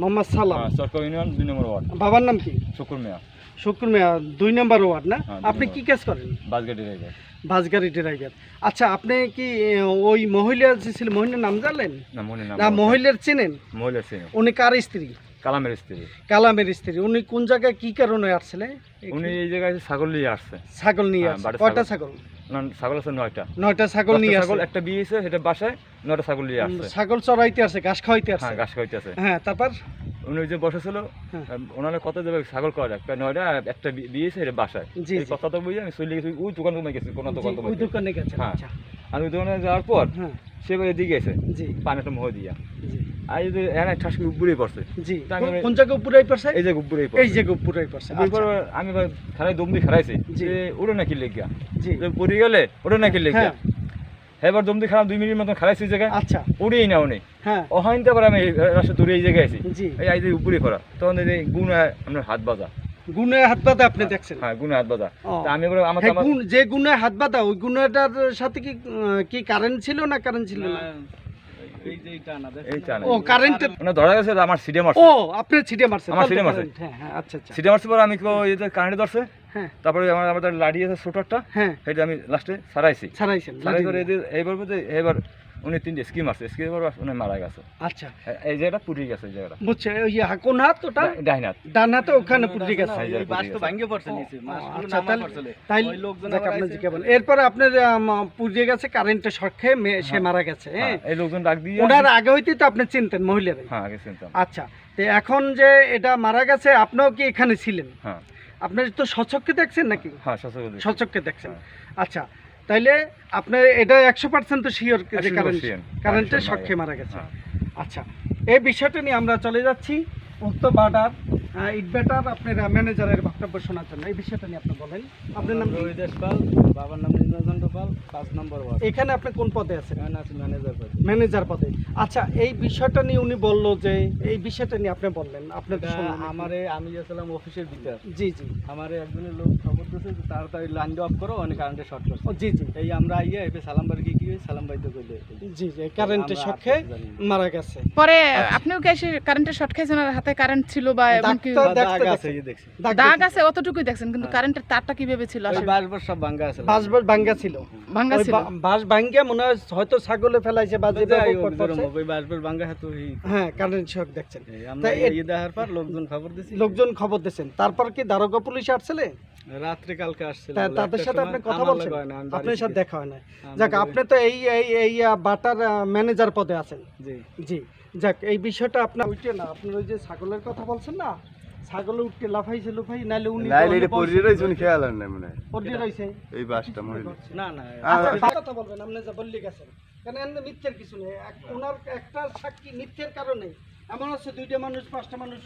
মোহাম্মদ সালাম। হ্যাঁ ইউনিয়ন দুই নম্বর ওয়ার্ড। বাবার নাম কি? শুকুর মিয়া। শুক্র মিয়া দুই নম্বর ওয়ার্ড না? হ্যাঁ, আপনি কি কাজ করেন? বাসগাড়ি ড্রাইভার বাস গাড়ি ড্রাইভার আচ্ছা আপনি কি ওই মহিলা যে ছিল মহিলার নাম জানলেন? না মহিলার চেনেন? মহিলা সিং উনি কার স্ত্রী? কালামের স্ত্রী। কালামের স্ত্রী। উনি কোন জায়গায় কি কারণে আসছিলে উনি এই জায়গায় ছাগল নিয়ে আসছে। ছাগল নিয়ে হ্যাঁ, আসছে। কয়টা ছাগল। ছাগল না ছাগল আছে নয়টা। নয়টা ছাগল নিয়ে ছাগল একটা বিয়ে হয়েছে সেটা বাসায় নয়টা ছাগল নিয়ে আসছে। ছাগল চড়াইতে আছে ঘাস খাওয়াইতে আছে হ্যাঁ ঘাস খাইতেছে হ্যাঁ তারপর? উনি যে বসেছিল হ্যাঁ। ওনারা কত দেবে ছাগল কয় নয়টা একটা বি- বিয়েছে এটা বাসায়। এই কথা তো বুঝে আমি চলে গেছি ওই দোকান গেছি কোনো দোকান ওই দোকানে গেছেন হ্যাঁ। আচ্ছা। আমি ওই দোকানে যাওয়ার পর হ্যাঁ। সে এদিকে গেছে জি। পানিটা মোহ দিয়া। আর এই যে এখানে ঠাস করে উপরেই পড়ছে। জি। আমি- কোন- জায়গায় উপরেই পড়ছে? এই উপরেই এই উপরেই পড়ছে এরপর আচ্ছা, আমি দম দিয়ে খেলাইছি যে ওটা নাকি লেগিয়া? জি। পড়ে গেলে ওটা নাকি লেগিয়া? হ্যাঁ। এবার দম দিয়ে খেলাম দুই মিনিট মতন খেলাইছি জায়গায়। আচ্ছা। উড়েই না উনি। হ্যাঁ। অহাইনতে পারে আমি রাস্তা দূরে এই জায়গায় আছি জি। এই উপরে করা তখন গুণ আপনার হাত বাজা গুনে হাত বাঁধা আপনি দেখছেন? হ্যাঁ গুণ হাত বাজা আমি এবার আমার হ্যাঁ, আমার গুণ- যে গুনে হাত বাঁধা ওই গুণটার সাথে কি কি কারেন্ট ছিল না কারেন্ট ছিল না? এই টানা ও কারেন্ট মানে ধরা গেছে আমার সিডে মারছে। ও আপনি ছিটে মারছেন আমার তাহলে মারছে। হ্যাঁ হ্যাঁ আচ্ছা আচ্ছা। সিডে মারছে পর আমি কো এই যে কারেন্টে ধরছে হ্যাঁ। তারপরে আমার আমাদের লাড়ি আছে ছোটটা হ্যাঁ। সেটা আমি লাস্টে সারাইছি। সারাই করে এবার উনি তিনটে স্কিম আছে স্কিম উনি মারা গেছে। আচ্ছা। এই জায়গাটা পুড়ে গেছে এই জায়গাটা। বুঝছে ওই কোন হাত ওটা? ডাইন হাত ডান হাতে ওখানে পুড়ে গেছে। এই জায়গায় পুড়ে গেছে। আচ্ছা তাহলে তাই যাক, আপনি জিজ্ঞাসা করেন। এরপরে আপনার পুড়ে গেছে কারেন্টের শর্ট খেয়ে সে মারা গেছে হ্যাঁ? হ্যাঁ, এই লোকজন ডাক দিয়ে ওনার আগে হইতে তো আপনি চিনতেন মহিলারে হ্যাঁ আগে চিনতাম। আচ্ছা তো এখন যে এটা মারা গেছে আপনিও কি এখানে ছিলেন? হ্যাঁ। আপনি তো সচক্ষে দেখছেন নাকি? হ্যাঁ সচক্ষে দেখছেন। আচ্ছা তাইলে আপনার এটা একশো পার্সেন্ট তো শিওর যে কারেন্ট কারেন্টের শখে মারা গেছে। আচ্ছা এই বিষয়টা নিয়ে আমরা চলে যাচ্ছি। উক্ত বাডার ইটবেটার আপনার ম্যানেজারের বক্তব্য শোনার জন্য। এই বিষয়টা নিয়ে আপনি বলেন। আপনার নাম কি? পাল বাবার নাম নীলচন্দ্র পাল পাঁচ নম্বর ওয়ার্ড এখানে আপনি কোন পদে আছেন? ম্যানেজার পদে। ম্যানেজার পদে। আচ্ছা এই বিষয়টা নিয়ে উনি বলল যে এই বিষয়টা নিয়ে আপনি বললেন। আপনি তো শুনলেন নাকি? আমারে আমি গেছিলাম অফিসের ভিতর। জি জি। আমারে একজনের লোক খবর দিয়েছে তাড়াতাড়ি লাইন অফ করো অনেক কারেন্টে শর্ট করছে। জি জি। এই আমরা আইয়া এবার সালাম বাড়ি কি জি জি। মারা গেছে। পরে আপনিও কি এসে কারেন্টের শর্ট খাইছেন আর হাতে কারেন্ট ছিল বা দাগ আছে অতটুকুই দেখছেন কিন্তু হ্যাঁ। কারেন্টের তারটা কীভাবে ছিল ওই সব ভাঙ্গা আছে। বাঁশ বাঁশ ভাঙ্গা ছিল। ভাঙ্গা ছিল? বাঁশ ভাঙ্গা মনে হয় হয়তো ছাগলে ফেলাইছে বা যেভাবে করতেছে। ভাঙ্গা হাতে কারেন্ট শক দেখছেন। আমরা তা দেখার পর লোকজন খবর দিছি। লোকজন খবর দিয়েছেন তারপর কি দারোগা পুলিশ আসছিলে? রাত্রে কালকে আসছিল তাদের সাথে আপনি কথা বলছেন? আপনার সাথে দেখা হয় না যাক আপনি তো এই এই এই বাটার ম্যানেজার পদে আছেন। জি। জি। যাক এই বিষয়টা আপনার উঠে না আপনার ওই যে ছাগলের কথা বলছেন না? ছাগলে উঠতে লাফাইছে লুফাই নাইলে উনি নাইলে এটা পড়ে উনি খেয়াল আর নাই মনে পড়ে রয়েছে এই বাসটা মরে না না আচ্ছা কথা বলবেন আপনি যা বললি গেছেন। কেন এমনি মিথ্যের কিছু নেই? ওনার একটা সাক্ষী মিথ্যের কারণে। এমন আছে দুইটা মানুষ পাঁচটা মানুষ